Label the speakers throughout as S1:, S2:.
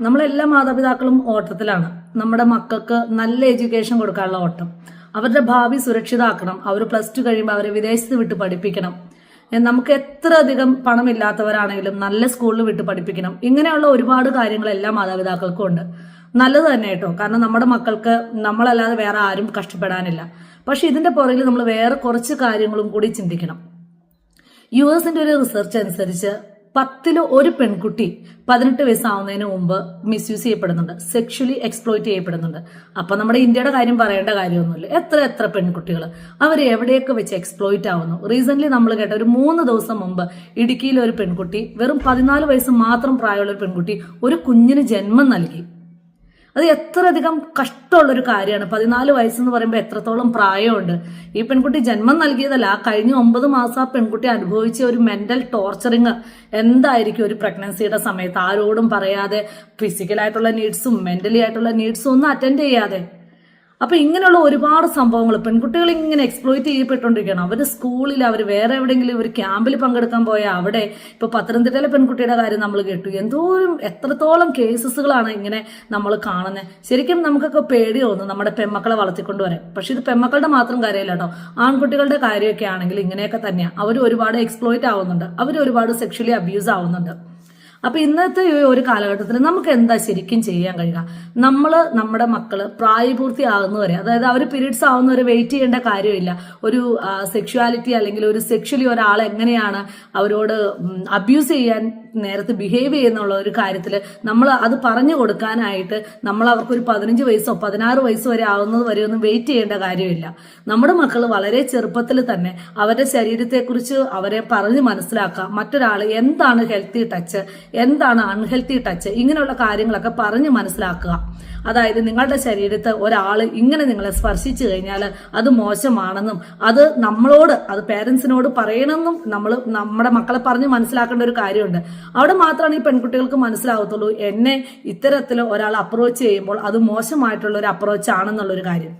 S1: നമ്മളെല്ലാ മാതാപിതാക്കളും ഓട്ടത്തിലാണ്. നമ്മുടെ മക്കൾക്ക് നല്ല എഡ്യൂക്കേഷൻ കൊടുക്കാനുള്ള ഓട്ടം. അവരുടെ ഭാവി സുരക്ഷിതാക്കണം. അവർ പ്ലസ് ടു കഴിയുമ്പോൾ അവരെ വിദേശത്ത് വിട്ട് പഠിപ്പിക്കണം. നമുക്ക് എത്ര അധികം പണമില്ലാത്തവരാണെങ്കിലും നല്ല സ്കൂളിൽ വിട്ട് പഠിപ്പിക്കണം. ഇങ്ങനെയുള്ള ഒരുപാട് കാര്യങ്ങൾ എല്ലാ മാതാപിതാക്കൾക്കും ഉണ്ട്. നല്ലത് തന്നെ കേട്ടോ. കാരണം നമ്മുടെ മക്കൾക്ക് നമ്മളല്ലാതെ വേറെ ആരും കഷ്ടപ്പെടാനില്ല. പക്ഷെ ഇതിന്റെ പുറകിൽ നമ്മൾ വേറെ കുറച്ച് കാര്യങ്ങളും കൂടി ചിന്തിക്കണം. യു എസിന്റെ ഒരു റിസർച്ച് അനുസരിച്ച് പത്തിൽ ഒരു പെൺകുട്ടി പതിനെട്ട് വയസ്സാവുന്നതിന് മുമ്പ് മിസ്യൂസ് ചെയ്യപ്പെടുന്നുണ്ട്. സെക്ഷലി എക്സ്പ്ലോയിറ്റ് ചെയ്യപ്പെടുന്നുണ്ട്. അപ്പൊ നമ്മുടെ ഇന്ത്യയുടെ കാര്യം പറയേണ്ട കാര്യമൊന്നുമില്ല. എത്ര എത്ര പെൺകുട്ടികൾ അവർ എവിടെയൊക്കെ വെച്ച് എക്സ്പ്ലോയിറ്റ് ആവുന്നു? റീസെന്റ് നമ്മൾ കേട്ട ഒരു മൂന്ന് ദിവസം മുമ്പ് ഇടുക്കിയിലെ ഒരു പെൺകുട്ടി വെറും പതിനാല് വയസ്സ് മാത്രം പ്രായമുള്ള ഒരു പെൺകുട്ടി ഒരു കുഞ്ഞിന് ജന്മം നൽകി. അത് എത്ര അധികം കഷ്ടമുള്ളൊരു കാര്യമാണ്. പതിനാല് വയസ്സെന്ന് പറയുമ്പോൾ എത്രത്തോളം പ്രായമുണ്ട്. ഈ പെൺകുട്ടി ജന്മം നൽകിയതല്ല. ആ കഴിഞ്ഞ ഒമ്പത് മാസം ആ പെൺകുട്ടി അനുഭവിച്ച ഒരു മെന്റൽ ടോർച്ചറിങ് എന്തായിരിക്കും ഒരു പ്രഗ്നൻസിയുടെ സമയത്ത്? ആരോടും പറയാതെ ഫിസിക്കലായിട്ടുള്ള നീഡ്സും മെന്റലി ആയിട്ടുള്ള നീഡ്സും ഒന്നും അറ്റൻഡ് ചെയ്യാതെ. അപ്പൊ ഇങ്ങനെയുള്ള ഒരുപാട് സംഭവങ്ങൾ പെൺകുട്ടികൾ ഇങ്ങനെ എക്സ്പ്ലോയിറ്റ് ചെയ്യപ്പെട്ടുകൊണ്ടിരിക്കുകയാണ്. അവർ സ്കൂളിൽ അവർ വേറെ എവിടെയെങ്കിലും ഒരു ക്യാമ്പിൽ പങ്കെടുക്കാൻ പോയാൽ അവിടെ ഇപ്പൊ പത്തനംതിട്ടയിലെ പെൺകുട്ടിയുടെ കാര്യം നമ്മൾ കേട്ടു. എന്തോരം എത്രത്തോളം കേസസുകളാണ് ഇങ്ങനെ നമ്മൾ കാണുന്നത് ശരിക്കും നമുക്കൊക്കെ പേടി തോന്നും നമ്മുടെ പെമ്മക്കളെ വളർത്തിക്കൊണ്ടുവരാൻ. പക്ഷെ ഇത് പെമ്മക്കളുടെ മാത്രം കാര്യമല്ല കേട്ടോ. ആൺകുട്ടികളുടെ കാര്യമൊക്കെ ആണെങ്കിൽ ഇങ്ങനെയൊക്കെ തന്നെയാണ് അവർ ഒരുപാട് എക്സ്പ്ലോയിറ്റ് ആവുന്നുണ്ട്. അവർ ഒരുപാട് സെക്ഷലി അബ്യൂസ് ആവുന്നുണ്ട്. അപ്പൊ ഇന്നത്തെ ഒരു കാലഘട്ടത്തിൽ നമുക്ക് എന്താ ശരിക്കും ചെയ്യാൻ കഴിയുക? നമ്മൾ നമ്മുടെ മക്കൾ പ്രായപൂർത്തി ആകുന്നവരെ അതായത് അവർ പീരീഡ്സ് ആവുന്നവരെ വെയിറ്റ് ചെയ്യേണ്ട കാര്യമില്ല. ഒരു സെക്ഷുവാലിറ്റി അല്ലെങ്കിൽ ഒരു സെക്ഷലി ഒരാൾ എങ്ങനെയാണ് അവരോട് അബ്യൂസ് ചെയ്യാൻ നേരത്തെ ബിഹേവ് ചെയ്യുന്നുള്ള ഒരു കാര്യത്തിൽ നമ്മൾ അത് പറഞ്ഞു കൊടുക്കാനായിട്ട് നമ്മൾ അവർക്ക് ഒരു പതിനഞ്ച് വയസ്സോ പതിനാറ് വയസ്സോ വരെ ആവുന്നത് വരെ ഒന്നും വെയിറ്റ് ചെയ്യേണ്ട കാര്യമില്ല. നമ്മുടെ മക്കൾ വളരെ ചെറുപ്പത്തിൽ തന്നെ അവരുടെ ശരീരത്തെക്കുറിച്ച് അവരെ പറഞ്ഞ് മനസ്സിലാക്കുക. മറ്റൊരാൾ എന്താണ് ഹെൽത്തി ടച്ച് എന്താണ് അൺഹെൽത്തി ടച്ച് ഇങ്ങനെയുള്ള കാര്യങ്ങളൊക്കെ പറഞ്ഞ് മനസ്സിലാക്കുക. അതായത് നിങ്ങളുടെ ശരീരത്തെ ഒരാൾ ഇങ്ങനെ നിങ്ങളെ സ്പർശിച്ചു കഴിഞ്ഞാൽ അത് മോശമാണെന്നും അത് നമ്മളോട് അത് പേരൻസിനോട് പറയണമെന്നും നമ്മൾ നമ്മുടെ മക്കളെ പറഞ്ഞ് മനസ്സിലാക്കേണ്ട ഒരു കാര്യമുണ്ട്. അവിടെ മാത്രമാണ് ഈ പെൺകുട്ടികൾക്ക് മനസ്സിലാകത്തുള്ളൂ എന്നെ ഇത്തരത്തിൽ ഒരാൾ അപ്രോച്ച് ചെയ്യുമ്പോൾ അത് മോശമായിട്ടുള്ള ഒരു അപ്രോച്ച് ആണെന്നുള്ളൊരു കാര്യം.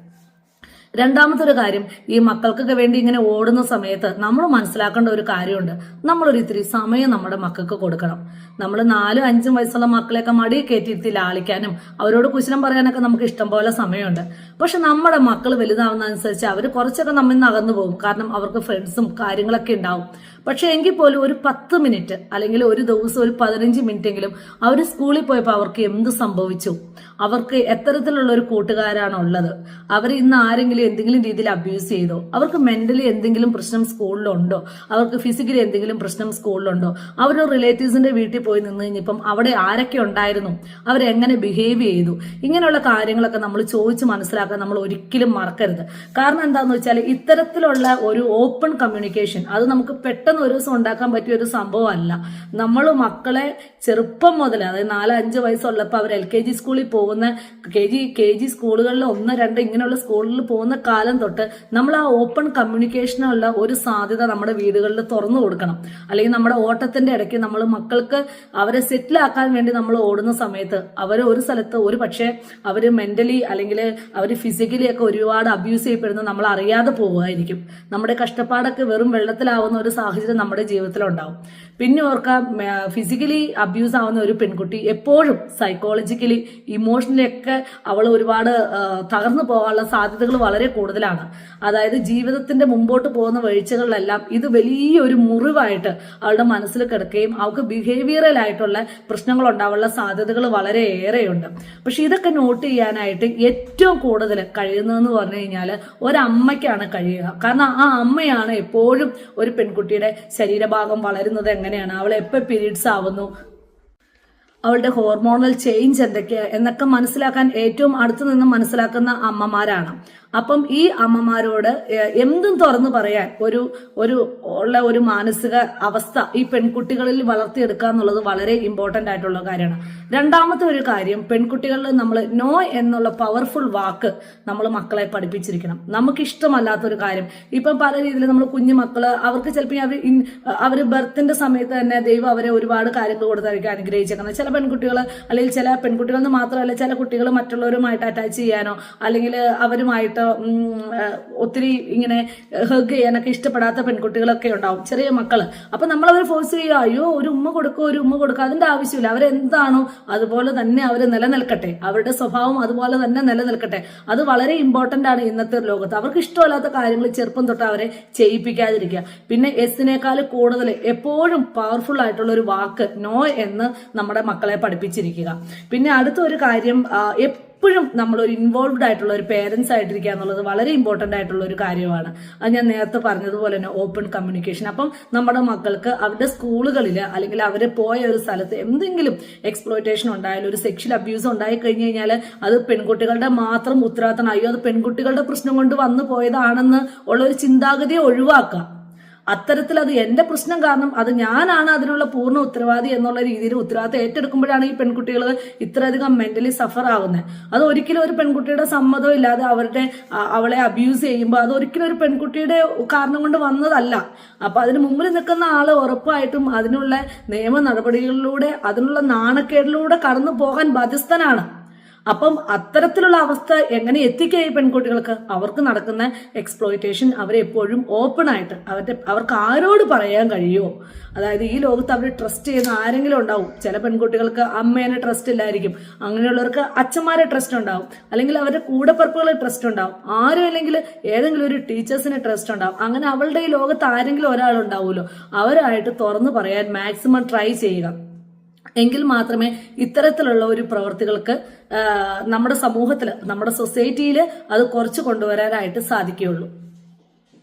S1: രണ്ടാമത്തെ ഒരു കാര്യം ഈ മക്കൾക്കൊക്കെ വേണ്ടി ഇങ്ങനെ ഓടുന്ന സമയത്ത് നമ്മൾ മനസ്സിലാക്കേണ്ട ഒരു കാര്യമുണ്ട്. നമ്മളൊരു ഇത്തിരി സമയം നമ്മുടെ മക്കൾക്ക് കൊടുക്കണം. നമ്മൾ നാലും അഞ്ചും വയസ്സുള്ള മക്കളെയൊക്കെ മടി കയറ്റിയിരുത്തി ലാളിക്കാനും അവരോട് കുശലം പറയാനൊക്കെ നമുക്ക് ഇഷ്ടം പോലെ സമയമുണ്ട്. പക്ഷെ നമ്മുടെ മക്കൾ വലുതാവുന്നതനുസരിച്ച് അവർ കുറച്ചൊക്കെ നമ്മിൽ നിന്ന് അകന്നു പോകും. കാരണം അവർക്ക് ഫ്രണ്ട്സും കാര്യങ്ങളൊക്കെ ഉണ്ടാവും. പക്ഷെ എങ്കിൽ പോലും ഒരു പത്ത് മിനിറ്റ് അല്ലെങ്കിൽ ഒരു ദിവസം ഒരു പതിനഞ്ച് മിനിറ്റ് എങ്കിലും അവർ സ്കൂളിൽ പോയപ്പോൾ അവർക്ക് എന്ത് സംഭവിച്ചു? അവർക്ക് എത്തരത്തിലുള്ള ഒരു കൂട്ടുകാരാണ് ഉള്ളത്? അവർ ഇന്ന് ആരെങ്കിലും എന്തെങ്കിലും രീതിയിൽ അബ്യൂസ് ചെയ്തോ? അവർക്ക് മെന്റലി എന്തെങ്കിലും പ്രശ്നം സ്കൂളിലുണ്ടോ അവർക്ക് ഫിസിക്കലി എന്തെങ്കിലും പ്രശ്നം സ്കൂളിലുണ്ടോ അവരുടെ റിലേറ്റീവ്സിന്റെ വീട്ടിൽ പോയി നിന്ന് കഴിഞ്ഞപ്പം അവിടെ ആരൊക്കെ ഉണ്ടായിരുന്നു? അവരെങ്ങനെ ബിഹേവ് ചെയ്തു? ഇങ്ങനെയുള്ള കാര്യങ്ങളൊക്കെ നമ്മൾ ചോദിച്ച് മനസ്സിലാക്കാൻ നമ്മൾ ഒരിക്കലും മറക്കരുത്. കാരണം എന്താണെന്ന് വെച്ചാൽ ഇത്തരത്തിലുള്ള ഒരു ഓപ്പൺ കമ്മ്യൂണിക്കേഷൻ അത് നമുക്ക് പെട്ടെന്ന് ഒരു ദിവസം ഉണ്ടാക്കാൻ പറ്റിയ ഒരു സംഭവമല്ല. നമ്മൾ മക്കളെ ചെറുപ്പം മുതൽ അതായത് നാല് അഞ്ച് വയസ്സുള്ളപ്പോൾ അവർ എൽ കെ ജി സ്കൂളിൽ പോകുന്ന കെ ജി കെ ജി സ്കൂളുകളിൽ ഒന്ന് രണ്ട് ഇങ്ങനെയുള്ള സ്കൂളിൽ പോകുന്ന കാലം തൊട്ട് നമ്മൾ ആ ഓപ്പൺ കമ്മ്യൂണിക്കേഷനുള്ള ഒരു സാധ്യത നമ്മുടെ വീടുകളിൽ തുറന്നു കൊടുക്കണം. അല്ലെങ്കിൽ നമ്മുടെ ഓട്ടത്തിന്റെ ഇടയ്ക്ക് നമ്മൾ മക്കൾക്ക് അവരെ സെറ്റിൽ ആക്കാൻ വേണ്ടി നമ്മൾ ഓടുന്ന സമയത്ത് അവർ ഒരു സ്ഥലത്ത് ഒരു പക്ഷേ അവർ മെന്റലി അല്ലെങ്കിൽ അവർ ഫിസിക്കലി ഒക്കെ ഒരുപാട് അബ്യൂസ് ചെയ്യപ്പെടുന്നത് നമ്മൾ അറിയാതെ പോവുമായിരിക്കും. നമ്മുടെ കഷ്ടപ്പാടൊക്കെ വെറും വെള്ളത്തിലാവുന്ന ഒരു സാഹചര്യം നമ്മുടെ ജീവിതത്തിലുണ്ടാവും. പിന്നെ ഓർക്കാം ഫിസിക്കലി അബ്യൂസ് ആവുന്ന ഒരു പെൺകുട്ടി എപ്പോഴും സൈക്കോളജിക്കലി ഇമോഷണലി ഒക്കെ അവൾ ഒരുപാട് തകർന്നു പോകാനുള്ള സാധ്യതകൾ വളരെ കൂടുതലാണ്. അതായത് ജീവിതത്തിന്റെ മുമ്പോട്ട് പോകുന്ന വീഴ്ചകളിലെല്ലാം ഇത് വലിയൊരു മുറിവായിട്ട് അവളുടെ മനസ്സിൽ കിടക്കുകയും അവൾക്ക് ബിഹേവിയറൽ ആയിട്ടുള്ള പ്രശ്നങ്ങൾ ഉണ്ടാവാനുള്ള സാധ്യതകൾ വളരെ ഏറെയുണ്ട്. പക്ഷെ ഇതൊക്കെ നോട്ട് ചെയ്യാനായിട്ട് ഏറ്റവും കൂടുതൽ കഴിയുന്നതെന്ന് പറഞ്ഞു കഴിഞ്ഞാൽ ഒരമ്മയ്ക്കാണ് കഴിയുക. കാരണം ആ അമ്മയാണ് എപ്പോഴും ഒരു പെൺകുട്ടിയുടെ ശരീരഭാഗം വളരുന്നത് എങ്ങനെയാണ് അവൾ എപ്പോൾ പീരീഡ്സ് ആവുന്നു? അവളുടെ ഹോർമോണൽ ചേഞ്ച് എന്തൊക്കെയാ? എന്നൊക്കെ മനസ്സിലാക്കാൻ ഏറ്റവും അടുത്തു നിന്ന് മനസ്സിലാക്കുന്ന അമ്മമാരാണ്. അപ്പം ഈ അമ്മമാരോട് എന്തും തുറന്നു പറയാൻ ഒരു ഒരു ഉള്ള ഒരു മാനസിക അവസ്ഥ ഈ പെൺകുട്ടികളിൽ വളർത്തിയെടുക്കുക എന്നുള്ളത് വളരെ ഇമ്പോർട്ടന്റ് ആയിട്ടുള്ള കാര്യമാണ്. രണ്ടാമത്തെ ഒരു കാര്യം പെൺകുട്ടികളിൽ നമ്മൾ നോ എന്നുള്ള പവർഫുൾ വാക്ക് നമ്മൾ മക്കളെ പഠിപ്പിച്ചിരിക്കണം. നമുക്ക് ഇഷ്ടമല്ലാത്തൊരു കാര്യം. ഇപ്പം പല രീതിയിൽ നമ്മൾ കുഞ്ഞു മക്കൾ അവർക്ക് ചിലപ്പോൾ അവർ അവർ ബർത്തിന്റെ സമയത്ത് തന്നെ ദൈവം അവരെ ഒരുപാട് കാര്യങ്ങൾ കൊടുത്തായിരിക്കും അനുഗ്രഹിച്ചേക്കുന്നത് ചില പെൺകുട്ടികൾ അല്ലെങ്കിൽ ചില പെൺകുട്ടികളെന്ന് മാത്രമല്ല ചില കുട്ടികൾ മറ്റുള്ളവരുമായിട്ട് അറ്റാച്ച് ചെയ്യാനോ അല്ലെങ്കിൽ അവരുമായിട്ട് ഒത്തിരി ഇങ്ങനെ ഹഗ് ചെയ്യാനൊക്കെ ഇഷ്ടപ്പെടാത്ത പെൺകുട്ടികളൊക്കെ ഉണ്ടാവും ചെറിയ അപ്പൊ നമ്മൾ അവരെ ഫോഴ്സ് ചെയ്യുക അയ്യോ ഒരു ഉമ്മ കൊടുക്കുക ഒരു ഉമ്മ കൊടുക്കുക അതിന്റെ ആവശ്യമില്ല. അവരെന്താണോ അതുപോലെ തന്നെ അവർ നിലനിൽക്കട്ടെ. അവരുടെ സ്വഭാവം അതുപോലെ തന്നെ നിലനിൽക്കട്ടെ. അത് വളരെ ഇമ്പോർട്ടന്റ് ആണ് ഇന്നത്തെ ലോകത്ത്. അവർക്ക് ഇഷ്ടമല്ലാത്ത കാര്യങ്ങൾ ചെറുപ്പം തൊട്ട് അവരെ ചെയ്യിപ്പിക്കാതിരിക്കുക. പിന്നെ എസിനേക്കാൾ കൂടുതൽ എപ്പോഴും പവർഫുൾ ആയിട്ടുള്ള ഒരു വാക്ക് നോ എന്ന് നമ്മുടെ മക്കളെ പഠിപ്പിച്ചിരിക്കുക. പിന്നെ അടുത്ത ഒരു കാര്യം ആ, നമ്മൾ ഒരു ഇൻവോൾവ്ഡ് ആയിട്ടുള്ള ഒരു പേരൻസ് ആയിട്ടിരിക്കുക എന്നുള്ളത് വളരെ ഇമ്പോർട്ടന്റ് ആയിട്ടുള്ള ഒരു കാര്യമാണ്. അത് ഞാൻ നേരത്തെ പറഞ്ഞതുപോലെ തന്നെ ഓപ്പൺ കമ്മ്യൂണിക്കേഷൻ അപ്പം നമ്മുടെ മക്കൾക്ക് അവരുടെ സ്കൂളുകളിൽ അല്ലെങ്കിൽ അവർ പോയ ഒരു സ്ഥലത്ത് എന്തെങ്കിലും എക്സ്പ്ലോയിറ്റേഷൻ ഉണ്ടായാലും ഒരു സെക്ഷൽ അബ്യൂസ് ഉണ്ടായി കഴിഞ്ഞു കഴിഞ്ഞാൽ അത് പെൺകുട്ടികളുടെ മാത്രം ഉത്തരവാദിത്തമാണ് അയ്യോ അത് പെൺകുട്ടികളുടെ പ്രശ്നം കൊണ്ട് വന്നു പോയതാണെന്ന് ഉള്ള ഒരു ചിന്താഗതിയെ ഒഴിവാക്കുക. അത്തരത്തിൽ അത് എന്റെ പ്രശ്നം കാരണം അത് ഞാനാണ് അതിനുള്ള പൂർണ ഉത്തരവാദി എന്നുള്ള രീതിയിൽ ഉത്തരവാദിത്തം ഏറ്റെടുക്കുമ്പോഴാണ് ഈ പെൺകുട്ടികൾ ഇത്രയധികം മെന്റലി സഫർ ആവുന്നത് അത് ഒരിക്കലും ഒരു പെൺകുട്ടിയുടെ സമ്മതം ഇല്ലാതെ അവരുടെ അവളെ അബ്യൂസ് ചെയ്യുമ്പോൾ അത് ഒരിക്കലും ഒരു പെൺകുട്ടിയുടെ കാരണം കൊണ്ട് വന്നതല്ല. അപ്പൊ അതിന് മുമ്പിൽ നിൽക്കുന്ന ആൾ ഉറപ്പായിട്ടും അതിനുള്ള നിയമ നടപടികളിലൂടെ അതിനുള്ള നാണക്കേടിലൂടെ കടന്നു പോകാൻ ബാധ്യസ്ഥനാണ്. അപ്പം അത്തരത്തിലുള്ള അവസ്ഥ എങ്ങനെ എത്തിക്കുക ഈ പെൺകുട്ടികൾക്ക്? അവർക്ക് നടക്കുന്ന എക്സ്പ്ലോയിറ്റേഷൻ അവരെ എപ്പോഴും ഓപ്പൺ ആയിട്ട് അവരുടെ അവർക്ക് ആരോട് പറയാൻ കഴിയുമോ? അതായത് ഈ ലോകത്ത് അവർ ട്രസ്റ്റ് ചെയ്യുന്ന ആരെങ്കിലും ഉണ്ടാവും. ചില പെൺകുട്ടികൾക്ക് അമ്മേനെ ട്രസ്റ്റ് ഇല്ലായിരിക്കും. അങ്ങനെയുള്ളവർക്ക് അച്ഛന്മാരെ ട്രസ്റ്റ് ഉണ്ടാവും. അല്ലെങ്കിൽ അവരുടെ കൂടെപ്പറപ്പുകളെ ട്രസ്റ്റ് ഉണ്ടാവും. ആരും അല്ലെങ്കിൽ ഏതെങ്കിലും ഒരു ടീച്ചേഴ്സിനെ ട്രസ്റ്റ് ഉണ്ടാവും. അങ്ങനെ അവളുടെ ഈ ലോകത്ത് ആരെങ്കിലും ഒരാളുണ്ടാവുമല്ലോ. അവരായിട്ട് തുറന്നു പറയാൻ മാക്സിമം ട്രൈ ചെയ്യുക. എങ്കിൽ മാത്രമേ ഇത്തരത്തിലുള്ള ഒരു പ്രവർത്തികൾക്ക് നമ്മുടെ സമൂഹത്തിൽ നമ്മുടെ സൊസൈറ്റിയിൽ അത് കുറച്ച് കൊണ്ടുവരാനായിട്ട് സാധിക്കുകയുള്ളൂ.